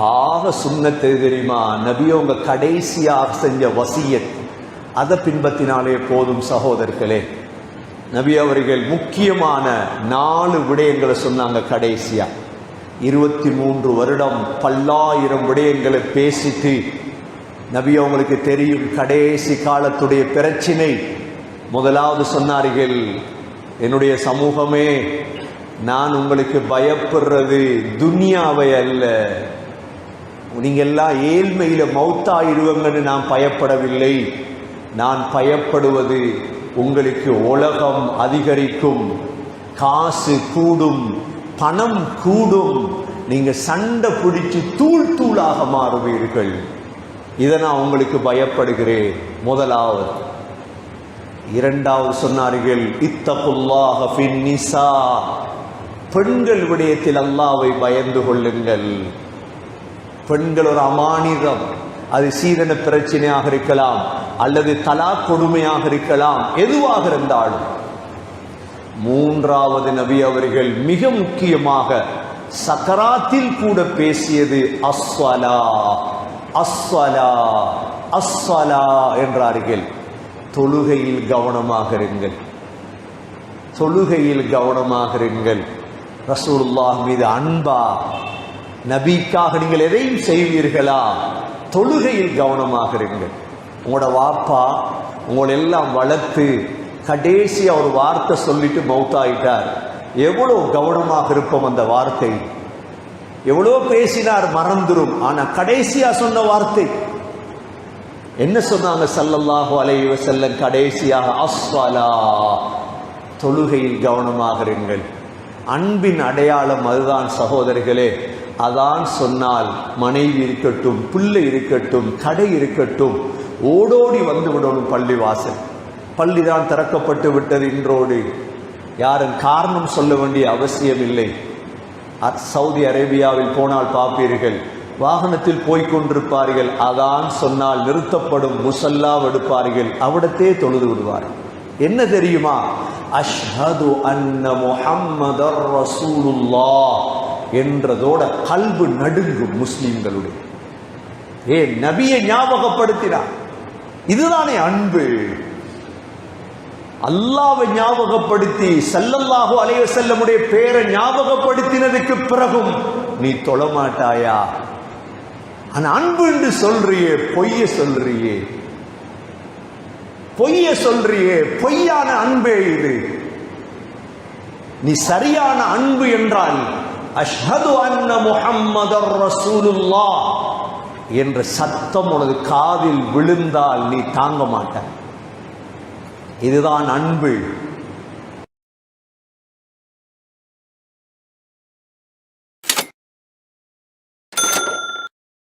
ஆக சுண்ணத்து தெரியுமா? நபியவங்க கடைசியாக செஞ்ச வசியத். அதை பின்பற்றினாலே போதும் சகோதரர்களே. நபி அவர்கள் முக்கியமான நாலு விடயங்களை சொன்னாங்க கடைசியா. இருபத்தி மூன்று வருடம் பல்லாயிரம் விடயங்களை பேசிட்டு நபி அவங்களுக்கு தெரியும் கடைசி காலத்துடைய பிரச்சினை. முதலாவது சொன்னார்கள் என்னுடைய சமூகமே நான் உங்களுக்கு பயப்படுறது துனியாவை அல்ல. நீங்க எல்லாம் ஏழ்மையில மௌத்தாயிடுவங்கன்னு நான் பயப்படவில்லை. நான் பயப்படுவது உங்களுக்கு உலகம் அதிகரிக்கும் காசு கூடும் பணம் கூடும். நீங்க சண்டை பிடிச்சு தூள் தூளாக மாறுவீர்கள். இதை நான் உங்களுக்கு பயப்படுகிறேன். முதலாவது இரண்டாவது சொன்னார்கள் இத்தகுல்லாக பெண்கள் விடயத்தில் அல்லாவை பயந்து கொள்ளுங்கள். பெண்கள் ஒரு அமானிதம். அது சீதன பிரச்சனையாக இருக்கலாம் அல்லது தலா கொடுமையாக இருக்கலாம் எதுவாக இருந்தாலும். மூன்றாவது நபி அவர்கள் மிக முக்கியமாக சக்கராத்தில் கூட பேசியது அஸ்வலா அஸ்வலா அஸ்வலா என்றார்கள். தொழுகையில் கவனமாக இருங்கள். தொழுகையில் கவனமாக இருங்கள். ரசூலுல்லாஹ் மீது அன்பா நபிக்காக நீங்கள் எதையும் செய்வீர்களா? தொழுகையில் கவனமாக இருங்கள். உங்களோட வாப்பா உங்களை எல்லாம் வளர்த்து கடைசி ஒரு வார்த்தை சொல்லிட்டு மௌத்தாயிட்டார். எவ்வளோ கவனமாக இருப்போம் அந்த வார்த்தை? எவ்வளோ பேசினார் மறந்துடும் ஆனால் கடைசியாக சொன்ன வார்த்தை. என்ன சொன்னாங்க? சல்லல்லாஹு அலைவ செல்லம் கடைசியாக அஸ்வலா தொழுகையில் கவனமாக இருங்கள். அன்பின் அடையாளம் அதுதான் சகோதரர்களே அதான் சொன்னால் மனைவி இருக்கட்டும் பிள்ளை இருக்கட்டும் கடை இருக்கட்டும் ஓடோடி வந்து விடணும் பள்ளி வாசல் பள்ளி தான் திறக்கப்பட்டு விட்டது இன்றோடு. யாரும் காரணம் சொல்ல வேண்டிய அவசியம் இல்லை அ- சவுதி அரேபியாவில் போனால் பார்ப்பீர்கள். வாகனத்தில் போய்கொண்டிருப்பார்கள் அதான் சொன்னால் நிறுத்தப்படும் முசல்லா எடுப்பார்கள் அவிடத்தே தொழுது விடுவார்கள். என்ன தெரியுமா? அஷ்ஹது அன்ன முஹம்மதர் ரசூலுல்லா என்றதோட கல்பு நடுங்கும் முஸ்லிம்களுடைய. ஏ நபியை ஞாபகப்படுத்தினார். இதுதானே அன்பு. அல்லாவை ஞாபகப்படுத்தி சல்லல்லாஹு அலைய செல்லமுடைய பேரை ஞாபகப்படுத்தினதுக்கு பிறகும் நீ தொழமாட்டாயா? ஆனா அன்பு என்று சொல்றியே பொய்ய சொல்றியே. பொய்ய சொல்றியே பொய்யான அன்பே இது. நீ சரியான அன்பு என்றால் அஷ்ஹது அன்ன முஹம்மதர் ரசூலுல்லா என்ற சத்தம் உனது காதில் விழுந்தால் நீ தாங்க மாட்ட. இதுதான் அன்பு.